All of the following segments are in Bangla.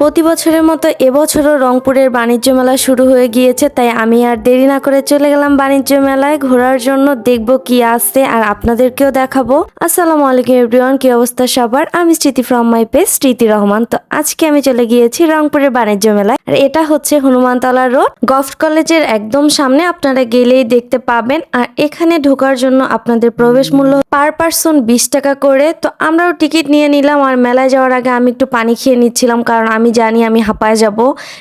প্রতি বছরের মতো এবছরও রংপুরের বাণিজ্য মেলা শুরু হয়ে গিয়েছে, তাই আমি আর দেরি না করে চলে গেলাম বাণিজ্য মেলায়। ঘোরার জন্য দেখব কি আসছে আর আপনাদেরকেও দেখাবো। আসসালামু আলাইকুম এভরিওয়ান, কি অবস্থা সবার? আমি স্মৃতি ফ্রম মাই পেজ স্মৃতি রহমান। তো আজকে আমি চলে গিয়েছি রংপুরের বাণিজ্য মেলায়। আর এটা হচ্ছে হনুমানতলা রোড। গভট কলেজের একদম সামনে আপনারা গেলেই দেখতে পাবেন। আর এখানে ঢোকার জন্য আপনাদের প্রবেশ মূল্য পার পার্সন বিশ টাকা করে। তো আমরাও টিকিট নিয়ে নিলাম। আর মেলায় যাওয়ার আগে আমি একটু পানি খেয়ে নিচ্ছিলাম, কারণ আমি জানি আমি হাঁপায় যাব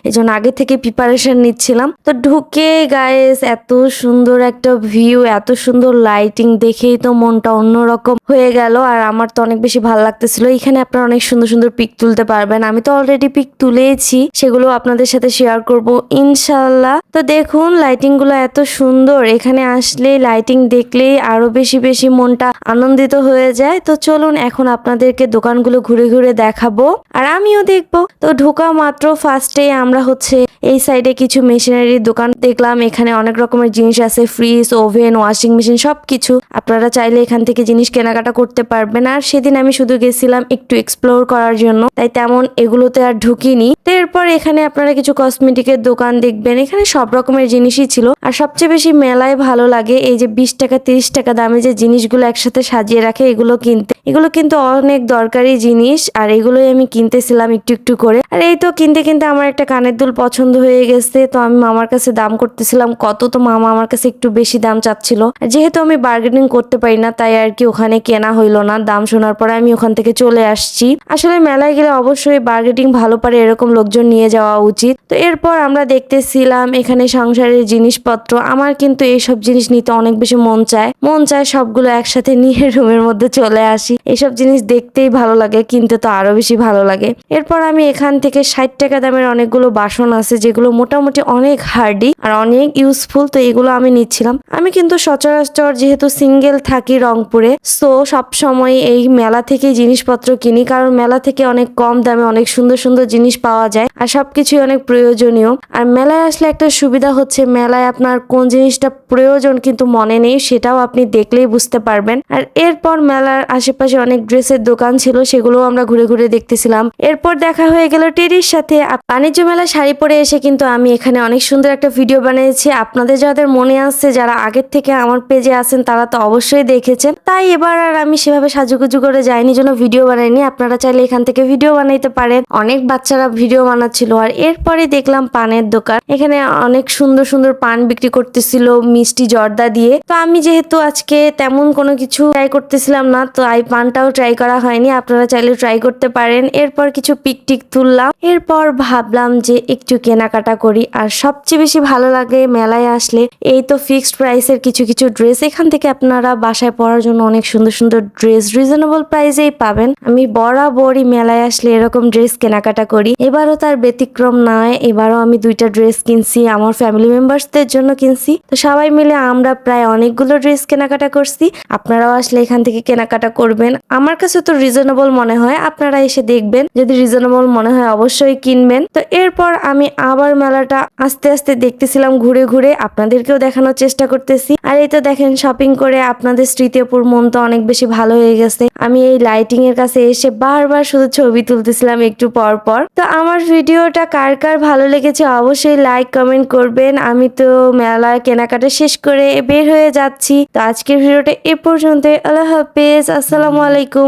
এই জন্য আগে থেকে প্রিপারেশন নিচ্ছিলাম। তো ঢুকে গায়েস এত সুন্দর একটা ভিউ এত সুন্দর লাইটিং দেখেই তো মনটা অন্যরকম হয়ে গেল। আর আমার তো অনেক বেশি ভালো লাগতেছিল। এখানে আপনারা অনেক সুন্দর সুন্দর পিক তুলতে পারবেন। আমি তো অলরেডি পিক তুলেছি, সেগুলো আপনাদের সাথে শেয়ার করব ইনশাল্লাহ তো দেখুন লাইটিংগুলো এত সুন্দর। এখানে আসলে লাইটিং দেখলেই আরও বেশি বেশি মনটা আনন্দিত হয়ে যায়। তো চলুন এখন আপনাদেরকে দোকানগুলো ঘুরে ঘুরে দেখাবো। আর আমিও দেখব। তো ঢোকা মাত্র ফার্স্টে আমরা হচ্ছে এই সাইডে কিছু মেশিনারির দোকান দেখলাম। এখানে অনেক রকমের জিনিস আছে ফ্রিজ ওভেন ওয়াশিং মেশিন সবকিছু। আপনারা চাইলে এখান থেকে জিনিস কেনাকাটা করতে পারবেন। আর সেদিন আমি শুধু গেছিলাম একটু এক্সপ্লোর করার জন্য। তাই তেমন এগুলোতে আর ঢুকিনি। এরপর এখানে আপনারা কিছু কসমেটিকের দোকান দেখবেন। এখানে সব রকমের জিনিসই ছিল। আর সবচেয়ে বেশি মেলায় ভালো লাগে এই যে বিশ টাকা, তিরিশ টাকা দামে যে জিনিসগুলো একসাথে সাজিয়ে রাখে, এগুলো কিনতে। এগুলো কিন্তু অনেক দরকারি জিনিস। আর এগুলোই আমি কিনতেছিলাম একটু একটু করে। আর, এই তো কিনতে কিনতে আমার একটা কানের দুল পছন্দ হয়ে গেছে। তো আমি মামার কাছে দাম করতেছিলাম, কত? তো মামা আমার কাছে একটু বেশি দাম চাচ্ছিল। যেহেতু আমি বার্গেনিং করতে পারি না, তাই আর কি ওখানে কেনা হইল না। দাম শোনার পরে আমি ওখান থেকে চলে আসছি। আসলে মেলায় গেলে অবশ্যই বার্গেটিং ভালো পারে এরকম লোকজন নিয়ে যাওয়া উচিত। তো এরপর আমরা দেখতেছিলাম, এখানে সংসারের জিনিসপত্র। আমার কিন্তু এইসব জিনিস নিতে অনেক বেশি মন চায়। মন চায় সবগুলো একসাথে নিয়ে রুমের মধ্যে চলে আসি। এইসব জিনিস দেখতেই ভালো লাগে, কিনতে তো আরও বেশি ভালো লাগে। এরপর আমি এখান থেকে ষাট টাকা দামের অনেকগুলো বাসন আছে, যেগুলো মোটামুটি অনেক হার্ডি আর অনেক ইউজফুল তো এগুলো আমি নিচ্ছিলাম। আমি কিন্তু সচরাচর যেহেতু সিঙ্গেল থাকি রংপুরে সো সব সময় এই মেলা থেকে জিনিসপত্র কিনি, কারণ মেলা থেকে অনেক কম দামে অনেক সুন্দর সুন্দর জিনিস পাওয়া যায় আর সবকিছুই অনেক প্রয়োজনীয়। আর মেলায় আসলে একটা সুবিধা হচ্ছে, মেলায় আপনার কোন জিনিসটা প্রয়োজন কিন্তু মনে নেই, সেটাও আপনি দেখলেই বুঝতে পারবেন। আর এরপর মেলার আশেপাশে অনেক ড্রেসের দোকান ছিল, সেগুলোও আমরা ঘুরে ঘুরে দেখতেছিলাম। এরপর দেখা হয়ে গেল টেরির সাথে। বাণিজ্য মেলা শাড়ি পরে এসে কিন্তু আমি এখানে অনেক সুন্দর একটা ভিডিও বানিয়েছি। আপনাদের যাদের মনে আসছে যারা আগের থেকে আমার পেজে আছেন, তারা তো অবশ্যই দেখেছেন। তাই এবার আর আমি সেভাবে সাজুগুজু করে যাইনি জন্য ভিডিও বানাইনি। আপনারা চাইলে এখান থেকে ভিডিও বানাইতে পারেন। অনেক বাচ্চারা ভিডিও বানাচ্ছিল। আর এরপরে দেখলাম পানের দোকান। এখানে অনেক সুন্দর সুন্দর পান বিক্রি করতেছিল মিষ্টি জর্দা দিয়ে। তো আমি যেহেতু আজকে তেমন কোনো কিছু ট্রাই করতেছিলাম না তো এই পানটাও ট্রাই করা হয়নি। আপনারা চাইলে ট্রাই করতে পারেন। এরপর কিছু পিক টিক তুললাম এরপর ভাবলাম যে একটু কেনাকাটা করি, আর সবচেয়ে বেশি ভালো লাগে মেলায় আসলে এই তো ফিক্সড প্রাইসের কিছু কিছু ড্রেস এখান থেকে আপনারা বাসায় পরার জন্য অনেক সুন্দর সুন্দর ড্রেস রিজনেবল প্রাইসেই পাবেন। আমি বরাবরই মেলায় আসলে এরকম ড্রেস কেনাকাটা করি। এবারও তার ব্যতিক্রম নয়, এবারও আমি দুইটা ড্রেস কিনছি, আমার ফ্যামিলি মেম্বার্সদের জন্য কিনছি। তো সবাই মিলে আমরা প্রায় অনেকগুলো ড্রেস কেনাকাটা করছি। আপনারাও আসলে এখান থেকে কেনাকাটা করবেন। আমার কাছে তো রিজনেবল মনে হয়, আপনারা এসে দেখবেন। যদি রিজনেবল মনে হয় অবশ্যই কিনবেন। তো এরপর আমি আবার মেলাটা আস্তে আস্তে দেখতেছিলাম ঘুরে ঘুরে, আপনাদেরকেও দেখানোর চেষ্টা করতেছি। আর এই তো দেখেন শপিং করে আপনাদের স্মৃতিপুর মন তো অনেক বেশি ভালো হয়ে গেছে। আমি এই লাইটিং এর কাছে এসে বারবার শুধু ছবি তুলতেছিলাম একটু পর পর। তো আমার ভিডিওটা কার কার ভালো লেগেছে অবশ্যই লাইক কমেন্ট করবেন। আমি তো মেলা কেনাকাটা শেষ করে বের হয়ে যাচ্ছি। তো আজকের ভিডিওটা এ পর্যন্ত আল্লাহ হাফেজ। আসসালামু আলাইকুম।